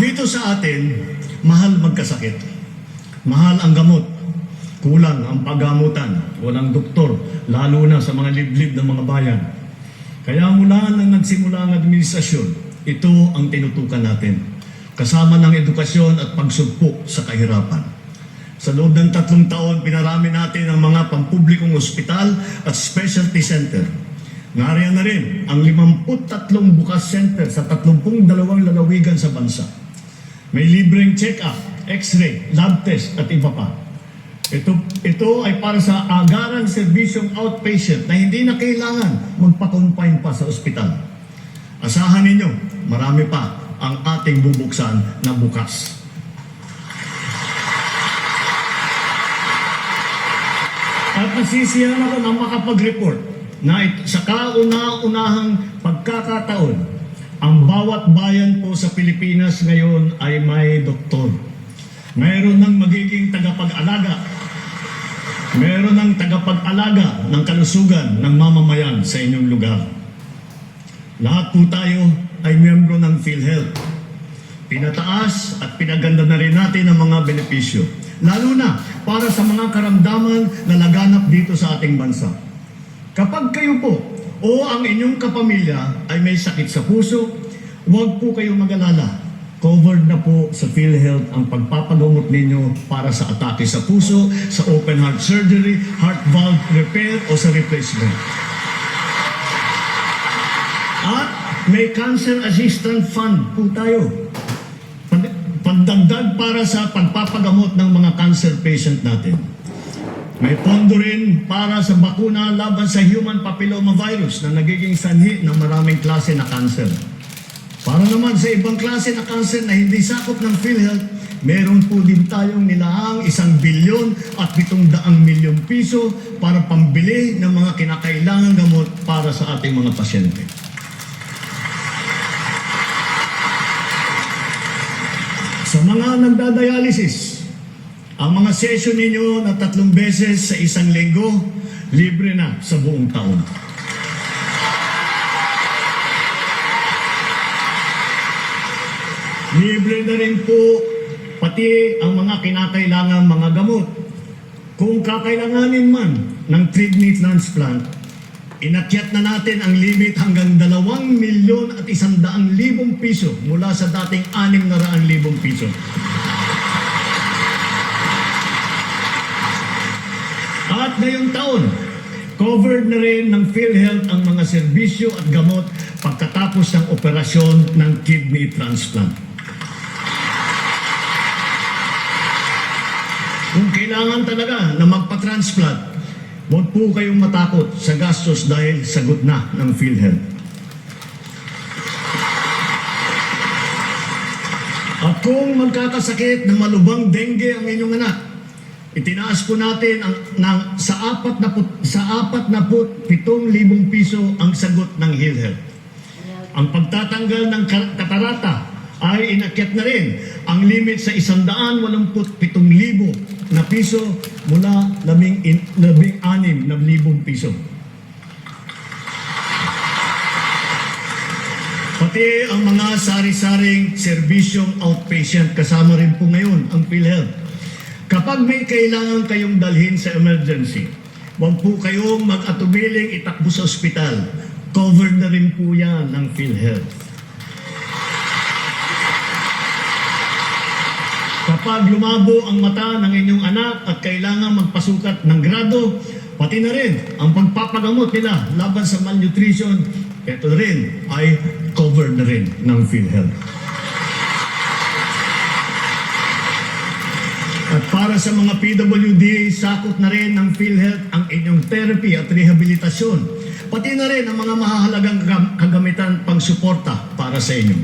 Dito sa atin, mahal magkasakit. Mahal ang gamot. Kulang ang paggamutan. Walang doktor, lalo na sa mga liblib ng mga bayan. Kaya mula nang nagsimula ang administrasyon, ito ang tinutukan natin. Kasama ng edukasyon at pagsugpo sa kahirapan. Sa loob ng tatlong taon, pinarami natin ang mga pampublikong ospital at specialty center. Nariyan na rin ang 53 bukas center sa 32 lalawigan sa bansa. May libreng check-up, x-ray, lab test at iba pa. Ito, ito ay para sa agarang serbisyong outpatient na hindi na kailangan magpa-confine pa sa ospital. Asahan ninyo, marami pa ang ating bubuksan na bukas. At nasisiyahan ako na makapag-report na sa kauna-unahang pagkakataon, ang bawat bayan po sa Pilipinas ngayon ay may doktor. Mayroon ng magiging tagapag-alaga. Mayroon ng tagapag-alaga ng kalusugan ng mamamayan sa inyong lugar. Lahat po tayo ay miyembro ng PhilHealth. Pinataas at pinaganda na rin natin ang mga benepisyo. Lalo na para sa mga karamdaman na laganap dito sa ating bansa. Kapag kayo po o ang inyong kapamilya ay may sakit sa puso, huwag po kayong mag-alala. Covered na po sa PhilHealth ang pagpapagamot ninyo para sa atake sa puso, sa open heart surgery, heart valve repair o sa replacement. At may cancer assistant fund po tayo. Pagdagdag para sa pagpapagamot ng mga cancer patient natin. May pondo rin para sa bakuna laban sa human papilloma virus na nagiging sanhi ng maraming klase na cancer. Para naman sa ibang klase na cancer na hindi sakop ng PhilHealth, meron po din tayong nilaang isang bilyon at pitong daang milyong piso para pambili ng mga kinakailangan gamot para sa ating mga pasyente. Sa mga nagdadialysis, ang mga session ninyo na tatlong beses sa isang linggo, libre na sa buong taon. Libre na rin po pati ang mga kinakailangan mga gamot. Kung kakailanganin man ng kidney transplant, inakyat na natin ang limit hanggang 2 milyon at isang daang libong piso mula sa dating 6 na raang libong piso. At ngayong taon, covered na rin ng PhilHealth ang mga serbisyo at gamot pagkatapos ng operasyon ng kidney transplant. Kung kailangan talaga na magpa-transplant, huwag po kayong matakot sa gastos dahil sagot na ng PhilHealth. At kung magkakasakit ng malubang dengue ang inyong anak, itinaas po natin ang, ng, sa apat na put- sa apat na put, pitong libong piso ang sagot ng PhilHealth. Ang pagtatanggal ng ka- katarata ay inakyat na rin ang limit sa 187,000 na piso mula labing, in, labing anim na libong piso. Pati ang mga sari-saring serbisyong outpatient kasama rin po ngayon ang PhilHealth. Kapag may kailangan kayong dalhin sa emergency, huwag po kayong mag-atubiling itakbo sa ospital. Covered na rin po yan ng PhilHealth. Kapag lumabo ang mata ng inyong anak at kailangan magpasukat ng grado, pati na rin ang pagpapagamot nila laban sa malnutrition, ito rin ay covered na rin ng PhilHealth. At para sa mga PWD, sakot na rin ng PhilHealth ang inyong therapy at rehabilitasyon. Pati na rin ang mga mahahalagang kagam- kagamitan pang suporta para sa inyo.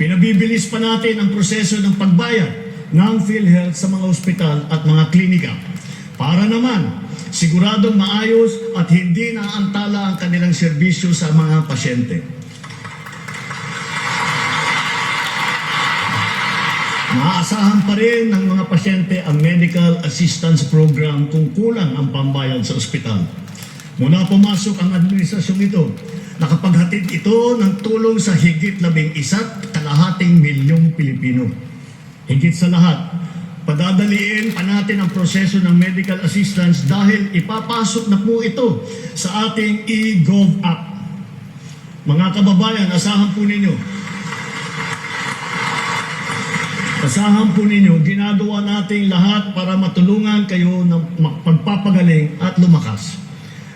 Pinabibilis pa natin ang proseso ng pagbayad ng PhilHealth sa mga ospital at mga klinika para naman siguradong maayos at hindi naantala ang kanilang serbisyo sa mga pasyente. Maaasahan pa rin ng mga pasyente ang medical assistance program kung kulang ang pambayad sa ospital. Mula pumasok ang administrasyong ito, Nakapaghatid ito ng tulong sa higit labing isa't kalahating milyong Pilipino. Higit sa lahat, padadaliin pa natin ang proseso ng medical assistance dahil ipapasok na po ito sa ating e-gov app. Mga kababayan, asahan po ninyo, Asahan po ninyo, ginagawa nating lahat para matulungan kayo ng pagpapagaling at lumakas.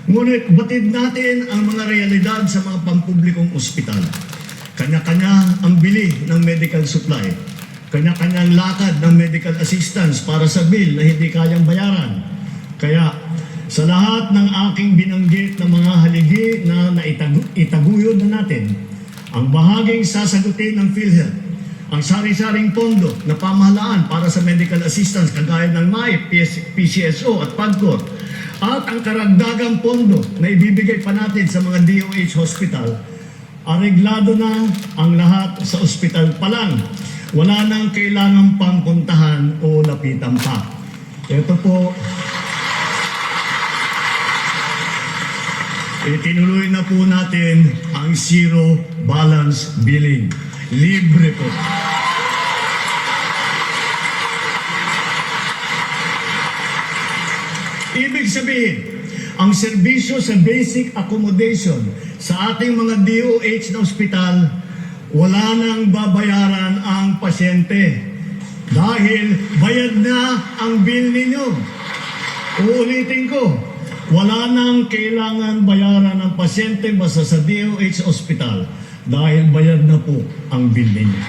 Ngunit batid natin ang mga realidad sa mga pampublikong ospital. Kanya-kanya ang bili ng medical supply. Kanya-kanyang lakad ng medical assistance para sa bill na hindi kayang bayaran. Kaya sa lahat ng aking binanggit na mga haligi na naitagu- itaguyod na natin, ang bahaging sasagutin ng PhilHealth ang sari-saring pondo na pamahalaan para sa medical assistance kagaya ng MAIP, PCSO at PAGCOR at ang karagdagang pondo na ibibigay pa natin sa mga DOH hospital, areglado na ang lahat sa ospital pa lang. Wala nang kailangang pang puntahan o lapitan pa. Ito po, itinuloy na po natin ang zero balance billing. Libre po. Ibig sabihin, ang serbisyo sa basic accommodation sa ating mga DOH na ospital, wala nang babayaran ang pasyente dahil bayad na ang bill ninyo. Uulitin ko, wala nang kailangan bayaran ng pasyente basta sa DOH ospital dahil bayad na po ang bill ninyo.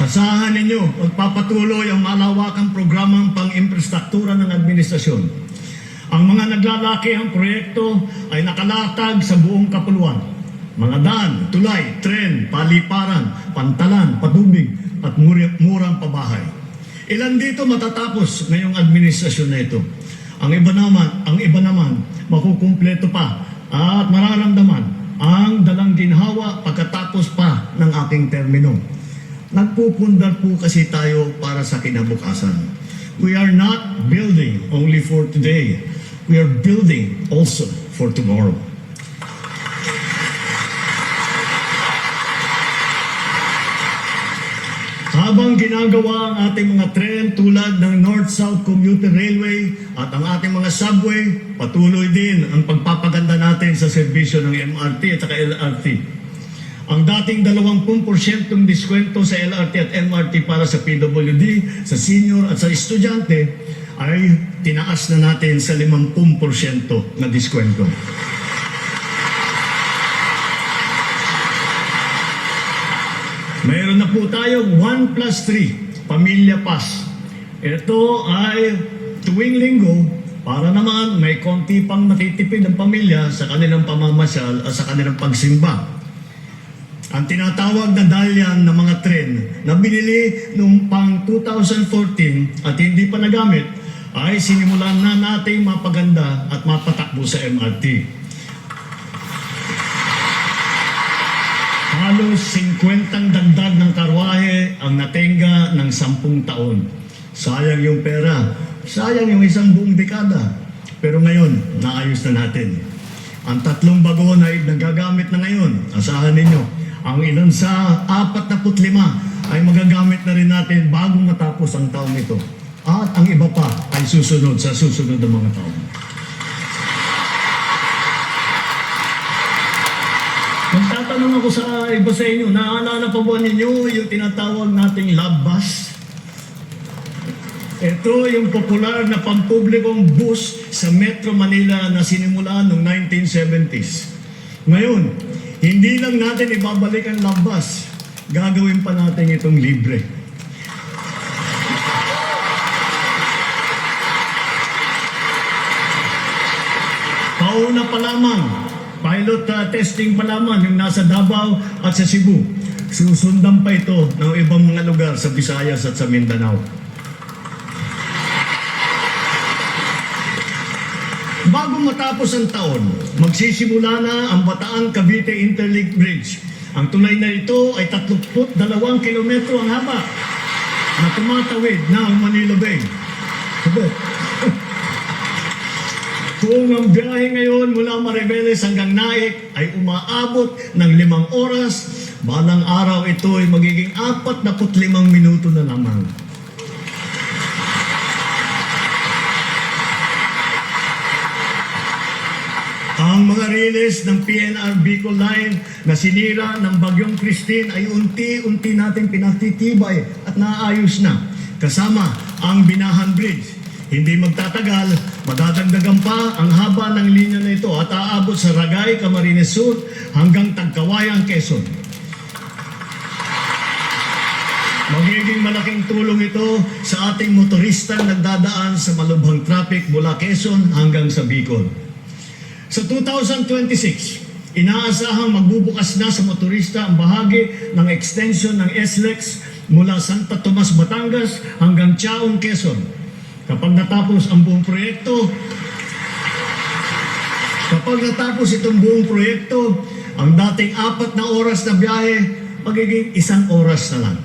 Asahan ninyo, magpapatuloy ang malawakang programang pang-infrastruktura ng administrasyon. Ang mga naglalaki ang proyekto ay nakalatag sa buong kapuluan. Mga daan, tulay, tren, paliparan, pantalan, patubig, at murang pabahay. Ilan dito matatapos ngayong administrasyon na ito? Ang iba naman, ang iba naman, makukumpleto pa at mararamdaman ang dalang ginhawa pagkatapos pa ng aking termino. Nagpupundar po kasi tayo para sa kinabukasan. We are not building only for today. We are building also for tomorrow. Habang ginagawa ang ating mga tren tulad ng North-South Commuter Railway at ang ating mga subway, patuloy din ang pagpapaganda natin sa serbisyo ng MRT at saka LRT. Ang dating 20% diskwento sa LRT at MRT para sa PWD, sa senior at sa estudyante ay tinaas na natin sa 50% na diskwento. Mayroon na po tayong 1 plus 3, Pamilya Pass. Ito ay tuwing linggo para naman may konti pang matitipid ang pamilya sa kanilang pamamasyal at sa kanilang pagsimba. Ang tinatawag na dalyan ng mga tren na binili noong pang 2014 at hindi pa nagamit ay sinimulan na nating mapaganda at mapatakbo sa MRT. Halos 50 dagdag ng karwahe ang natenga ng 10 taon. Sayang yung pera. Sayang yung isang buong dekada. Pero ngayon, naayos na natin. Ang tatlong bagon ay nagagamit na ngayon. Asahan ninyo, ang ilan sa 45 ay magagamit na rin natin bago matapos ang taong ito. At ang iba pa ay susunod sa susunod na mga taon. Magtatanong ako sa iba sa inyo, naaalala pa ba ninyo yung tinatawag nating love bus? Ito yung popular na pampublikong bus sa Metro Manila na sinimulan noong 1970s. Ngayon, hindi lang natin ibabalik ang bus, gagawin pa natin itong libre. Pauna pa lamang, pilot uh, testing pa lamang yung nasa Davao at sa Cebu. Susundan pa ito ng ibang mga lugar sa Visayas at sa Mindanao. Bago matapos ang taon, magsisimula na ang Bataan Cavite Interlink Bridge. Ang tulay na ito ay 32 kilometro ang haba na tumatawid ng Manila Bay. Sabi, Kung ang biyahe ngayon mula Maribeles hanggang Naik ay umaabot ng limang oras, balang araw ito ay magiging apat na limang minuto na lamang. Ang mga riles ng PNR Bicol Line na sinira ng Bagyong Christine ay unti-unti nating pinatitibay at naayos na. Kasama ang Binahan Bridge. Hindi magtatagal, madadagdagan pa ang haba ng linya na ito at aabot sa Ragay, Camarines Sur hanggang Tagkawayan, Quezon. Magiging malaking tulong ito sa ating motoristang nagdadaan sa malubhang traffic mula Quezon hanggang sa Bicol. Sa 2026, inaasahang magbubukas na sa motorista ang bahagi ng extension ng SLEX mula Santa Tomas, Batangas hanggang Chaong, Quezon. Kapag natapos ang buong proyekto, kapag natapos itong buong proyekto, ang dating apat na oras na biyahe, magiging isang oras na lang.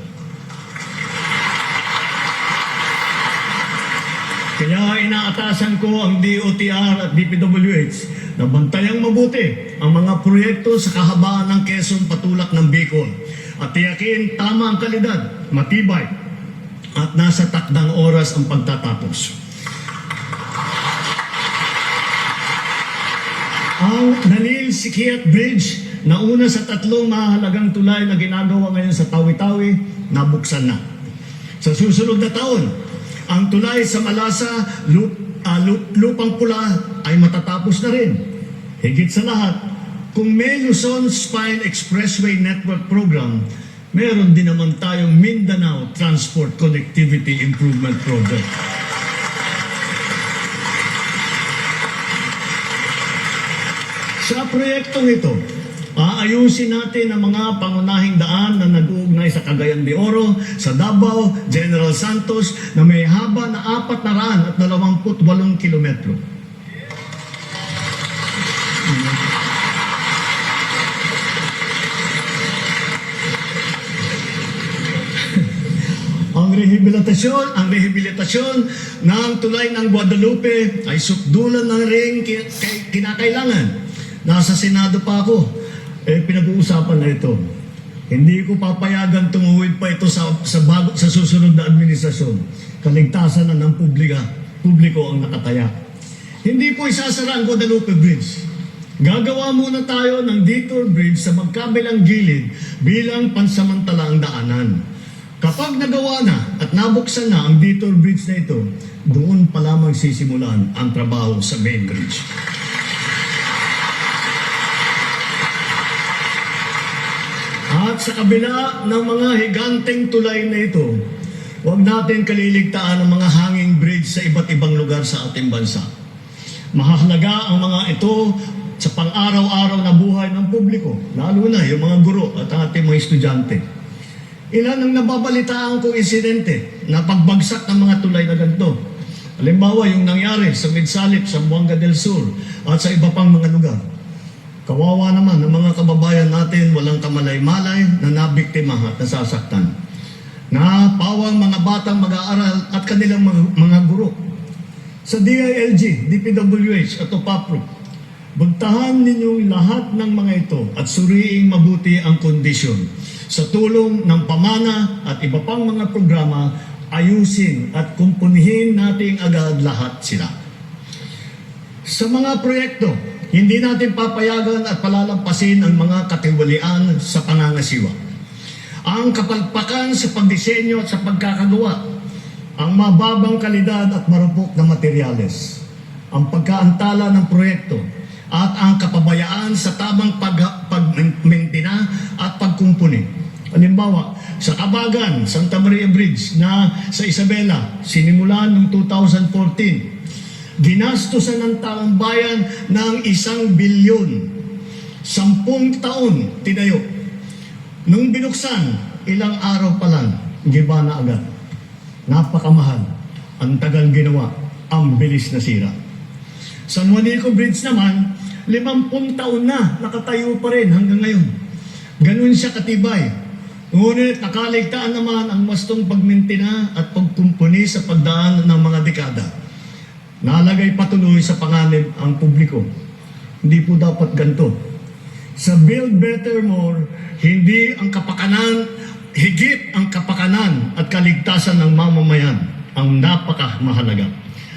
Kaya inaatasan ko ang DOTR at DPWH na bantayang mabuti ang mga proyekto sa kahabaan ng Quezon patulak ng Bicol at tiyakin tama ang kalidad, matibay at nasa takdang oras ang pagtatapos. Ang Nanil Sikiat Bridge na una sa tatlong mahalagang tulay na ginagawa ngayon sa Tawi-Tawi, nabuksan na. Sa susunod na taon, ang tulay sa Malasa, lup, ah, lup- Lupang Pula ay matatapos na rin. Higit sa lahat, kung may Luzon Spine Expressway Network Program, meron din naman tayong Mindanao Transport Connectivity Improvement Project. Sa proyektong ito, aayusin natin ang mga pangunahing daan na nag-uugnay sa Cagayan de Oro, sa Davao, General Santos na may haba na apat na raan at dalawamput walong kilometro. Ang rehabilitasyon, ang rehabilitasyon ng tulay ng Guadalupe ay sukdulan ng ring kinakailangan. Nasa Senado pa ako. Eh, pinag-uusapan na ito. Hindi ko papayagan tumuwid pa ito sa, sa, bago, sa susunod na administrasyon. Kaligtasan na ng publika, publiko ang nakataya. Hindi po isasara ang Guadalupe Bridge. Gagawa muna tayo ng detour bridge sa magkabilang gilid bilang pansamantalang daanan. Kapag nagawa na at nabuksan na ang detour bridge na ito, doon pa lamang sisimulan ang trabaho sa main bridge. At sa kabila ng mga higanteng tulay na ito, huwag natin kaliligtaan ang mga hanging bridge sa iba't ibang lugar sa ating bansa. Mahalaga ang mga ito sa pang-araw-araw na buhay ng publiko, lalo na yung mga guro at ating mga estudyante. Ilan ang nababalitaan kong insidente na pagbagsak ng mga tulay na ganito. Halimbawa, yung nangyari sa Midsalip, sa Buanga del Sur at sa iba pang mga lugar. Kawawa naman ang mga kababayan natin walang kamalay-malay na nabiktima at nasasaktan. Na pawang mga batang mag-aaral at kanilang mga, mga guro. Sa DILG, DPWH at OPAPRO, buntahan ninyong lahat ng mga ito at suriing mabuti ang kondisyon. Sa tulong ng pamana at iba pang mga programa, ayusin at kumpunihin nating agad lahat sila. Sa mga proyekto, hindi natin papayagan at palalampasin ang mga katiwalian sa pangangasiwa. Ang kapalpakan sa pagdisenyo at sa pagkakagawa, ang mababang kalidad at marupok na materyales, ang pagkaantala ng proyekto, at ang kapabayaan sa tamang pag pagmentina at pagkumpuni. Halimbawa, sa Kabagan, Santa Maria Bridge na sa Isabela, sinimulan noong 2014, Ginastosan ng taong bayan ng isang bilyon. Sampung taon tinayo. Nung binuksan, ilang araw pa lang, giba na agad. Napakamahal. Ang tagal ginawa. Ang bilis na San Juanico Bridge naman, limampung taon na nakatayo pa rin hanggang ngayon. Ganun siya katibay. Ngunit nakaligtaan naman ang mastong pagmintina at pagkumpuni sa pagdaan ng mga dekada. Nalagay patuloy sa panganib ang publiko. Hindi po dapat ganito. Sa Build Better More, hindi ang kapakanan, higit ang kapakanan at kaligtasan ng mamamayan ang napakamahalaga.